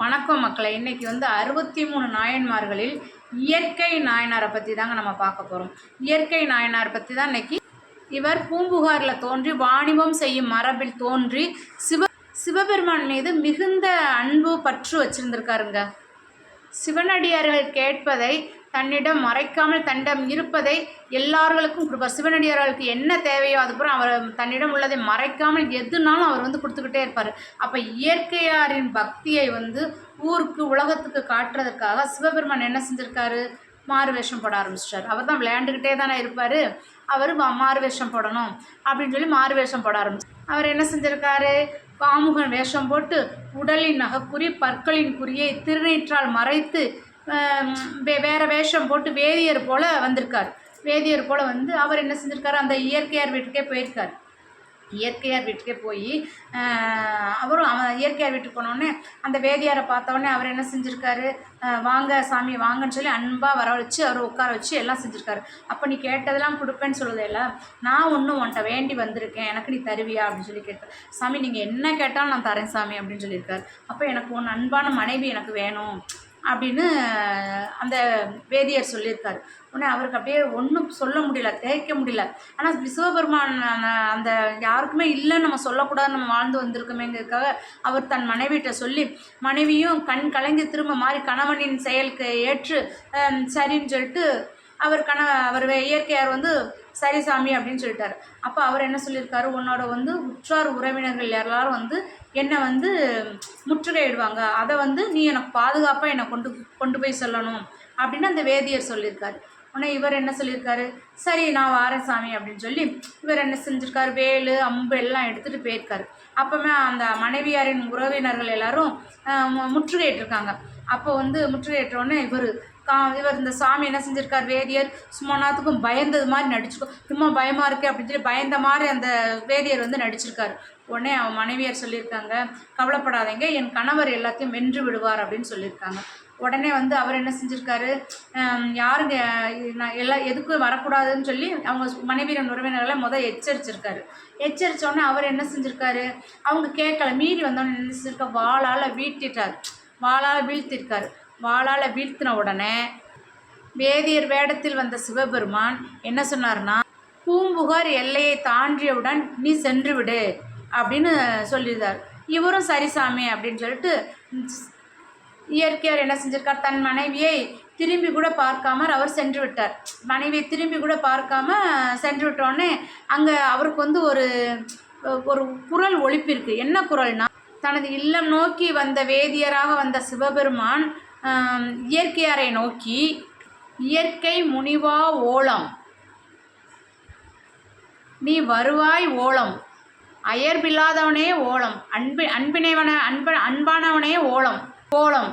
வணக்கம் மக்களை. இன்னைக்கு வந்து அறுபத்தி மூணு நாயன்மார்களில் இயற்கை நாயனாரை பற்றி தாங்க நம்ம பார்க்க போகிறோம் இயற்கை நாயனார் பற்றி தான் இன்னைக்கு இவர் பூம்புகாரில் தோன்றி வாணிபம் செய்யும் மரபில் தோன்றி சிவ சிவபெருமான் மீது மிகுந்த அன்பு பற்று வச்சிருந்திருக்காருங்க. சிவனடியார்கள் கேட்பதை தன்னிடம் மறைக்காமல் தன்னிடம் இருப்பதை எல்லார்களுக்கும் கொடுப்பார் சிவனடியார்களுக்கு என்ன தேவையோ அதுக்கப்புறம் அவர் தன்னிடம் உள்ளதை மறைக்காமல் எதுனாலும் அவர் வந்து கொடுத்துக்கிட்டே இருப்பார். அப்போ இயற்கையாரின் பக்தியை வந்து ஊருக்கு உலகத்துக்கு காட்டுறதுக்காக சிவபெருமான் என்ன செஞ்சுருக்காரு? மாறு வேஷம் போட ஆரம்பிச்சிட்டார். அவர் தான் விளையாண்டுக்கிட்டே தானே இருப்பார். அவர் மாறு வேஷம் போடணும் அப்படின்னு சொல்லி மாறு வேஷம் போட ஆரம்பிச்சு அவர் என்ன செஞ்சுருக்காரு? காமுகன் வேஷம் போட்டு உடலின் நகக்குறி பற்களின் குறியை திருநீற்றால் மறைத்து வே வேற வேஷம் போட்டு வேதியர் போல வந்திருக்கார். வேதியர் போல வந்து அவர் என்ன செஞ்சிருக்காரு? அந்த இயற்கையார் வீட்டுக்கே போயிருக்கார். இயற்கையார் வீட்டுக்கே போய் அவரும் அவன் இயற்கையார் வீட்டுக்கு போனோடனே அந்த வேதியாரை பார்த்தோடனே அவர் என்ன செஞ்சுருக்காரு? வாங்க சாமி வாங்கன்னு சொல்லி அன்பாக வரவழைச்சு அவர் உட்கார வச்சு எல்லாம் செஞ்சுருக்காரு. அப்போ நீ கேட்டதெல்லாம் கொடுப்பேன்னு சொல்லுதே இல்லை நான் ஒன்றும் உன்ட்ட வேண்டி வந்திருக்கேன் எனக்கு நீ தருவியா? அப்படின்னு சொல்லி கேட்டேன். சாமி நீங்கள் என்ன கேட்டாலும் நான் தரேன் சாமி அப்படின்னு சொல்லியிருக்காரு. அப்போ எனக்கு ஒன்று அன்பான மனைவி எனக்கு வேணும். அப்படின்னு அந்த வேதியர் சொல்லியிருக்காரு. உடனே அவருக்கு அப்படியே ஒன்றும் சொல்ல முடியல தேய்க்க முடியல. ஆனால் சிவபெருமான் அந்த- யாருக்குமே இல்லைன்னு நம்ம சொல்லக்கூடாது நம்ம வாழ்ந்து வந்திருக்கோமேங்கிறதுக்காக அவர் தன் மனைவிட்ட சொல்லி மனைவியும் கண் கலங்கி திரும்ப மாறி கணவனின் செயலுக்கு ஏற்று சரின்னு சொல்லிட்டு அவர் கண அவர் இயற்கையார் வந்து சரி சாமி அப்படின்னு சொல்லிட்டாரு. அப்போ அவர் என்ன சொல்லியிருக்காரு? உன்னோட வந்து உற்றார் உறவினர்கள் எல்லாரும் வந்து என்னை வந்து முற்றுகையிடுவாங்க. அதை வந்து நீ எனக்கு பாதுகாப்பாக என்னை கொண்டு கொண்டு போய் சொல்லணும் அப்படின்னு அந்த வேதியர் சொல்லியிருக்காரு. உடனே இவர் என்ன சொல்லியிருக்காரு? சரி நான் வாரேன் சாமி அப்படின்னு சொல்லி இவர் என்ன செஞ்சிருக்காரு? வேலு அம்பு எல்லாம் எடுத்துகிட்டு போயிருக்காரு. அப்போமே அந்த மனைவியாரின் உறவினர்கள் எல்லாரும் மு- முற்றுகையிட்டிருக்காங்க. அப்போ வந்து முற்றுகையிட்டோடனே இவர் கா இவர் இந்த சாமி என்ன செஞ்சிருக்கார் வேதியர் சும்மா நாத்துக்கும் பயந்தது மாதிரி நடிச்சுக்கோ சும்மா பயமாக இருக்கு அப்படின்னு சொல்லி பயந்த மாதிரி அந்த வேதியர் வந்து நடிச்சிருக்காரு. உடனே அவன் மனைவியார் சொல்லியிருக்காங்க கவலைப்படாதீங்க என் கணவர் எல்லாத்தையும் வென்று விடுவார் அப்படின்னு சொல்லியிருக்காங்க. உடனே வந்து அவர் என்ன செஞ்சுருக்காரு யாருங்க நான் எல்லாம் எதுக்கும் வரக்கூடாதுன்னு சொல்லி அவங்க மனைவியின் உறவினர்களை முதல் எச்சரிச்சிருக்காரு. எச்சரித்தோடனே அவர் என்ன செஞ்சுருக்காரு அவங்க கேட்கல மீறி வந்தோடனே என்ன செஞ்சிருக்கா வாளால் வீழ்த்திட்டார். வாளால் வீழ்த்திருக்காரு. வாளால் வீழ்த்தின உடனே வேதியர் வேடத்தில் வந்த சிவபெருமான் என்ன சொன்னார்னா பூம்புகார் எல்லையை தாண்டியவுடன் நீ சென்று விடு அப்படின்னு சொல்லியிருந்தார். இவரும் சரி சாமி அப்படின்னு சொல்லிட்டு இயற்கையார் என்ன செஞ்சிருக்கார்? தன் மனைவியை திரும்பி கூட பார்க்காம அவர் சென்று விட்டார். மனைவியை திரும்பி கூட பார்க்காம சென்று விட்டோடனே அங்கே அவருக்கு வந்து ஒரு ஒரு குரல் ஒழிப்பிருக்கு என்ன குரல்னா தனது இல்லம் நோக்கி வந்த வேதியராக வந்த சிவபெருமான் இயற்கையாரை நோக்கி இயற்கை முனிவா ஓலம் நீ வருவாய் ஓலம் அயர்பில்லாதவனே ஓலம் அன்பு அன்பினைவன அன்ப அன்பானவனே ஓலம் ஓலம்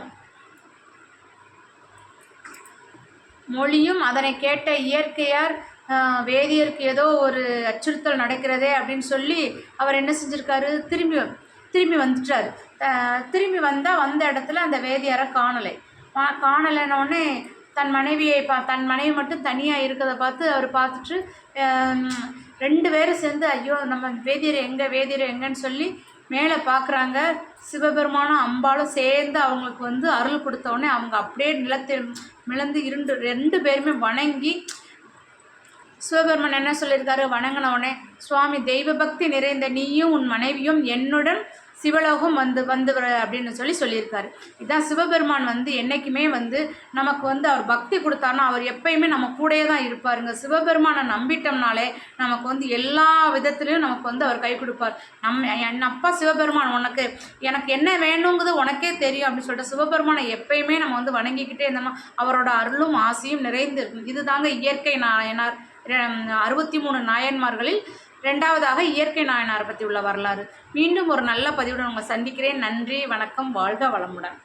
மொழியும் அதனை கேட்ட இயற்கையார் வேதியருக்கு ஏதோ ஒரு அச்சுறுத்தல் நடக்கிறதே அப்படின்னு சொல்லி அவர் என்ன செஞ்சிருக்காரு? திரும்பி திரும்பி வந்துட்டார். திரும்பி வந்தால் வந்த இடத்துல அந்த வேதியாரை காணலை. கா- தன் மனைவியை பா தன் மனைவி மட்டும் தனியாக இருக்கிறத பார்த்து அவர் பார்த்துட்டு ரெண்டு பேரும் சேர்ந்து ஐயோ நம்ம வேதியர் எங்கே வேதியர் எங்கன்னு சொல்லி மேலே பார்க்குறாங்க. சிவபெருமானும் அம்பாலும் சேர்ந்து அவங்களுக்கு வந்து அருள் கொடுத்தோடனே அவங்க அப்படியே நிலத்தில் மிளந்து இருண்டு ரெண்டு பேருமே வணங்கி சிவபெருமான் என்ன சொல்லியிருக்காரு? வணங்கினவனே சுவாமி தெய்வ பக்தி நிறைந்த நீயும் உன் மனைவியும் என்னுடன் சிவலோகம் வந்து வந்து அப்படின்னு சொல்லி சொல்லியிருக்காரு. இதான் சிவபெருமான் வந்து என்றைக்குமே வந்து நமக்கு வந்து அவர் பக்தி கொடுத்தாருன்னா அவர் எப்பயுமே நம்ம கூடயே தான் இருப்பாருங்க. சிவபெருமானை நம்பிட்டோம்னாலே நமக்கு வந்து எல்லா விதத்துலேயும் நமக்கு வந்து அவர் கை கொடுப்பார். நம்ம என் அப்பா சிவபெருமான் உனக்கு எனக்கு என்ன வேணுங்கிறது உனக்கே தெரியும் அப்படின்னு சொல்லிட்டு சிவபெருமானை எப்பயுமே நம்ம வந்து வணங்கிக்கிட்டே இருந்தோம்னா அவரோட அருளும் ஆசையும் நிறைந்து இருக்கும். இதுதாங்க இயற்கை நாயனார் அறுபத்தி மூணு நாயன்மார்களில் ரெண்டாவதாக இயற்கை நாயனார் பற்றி உள்ள வரலாறு. மீண்டும் ஒரு நல்ல பதிவுடன் உங்களை சந்திக்கிறேன். நன்றி வணக்கம் வாழ்க வளமுடன்.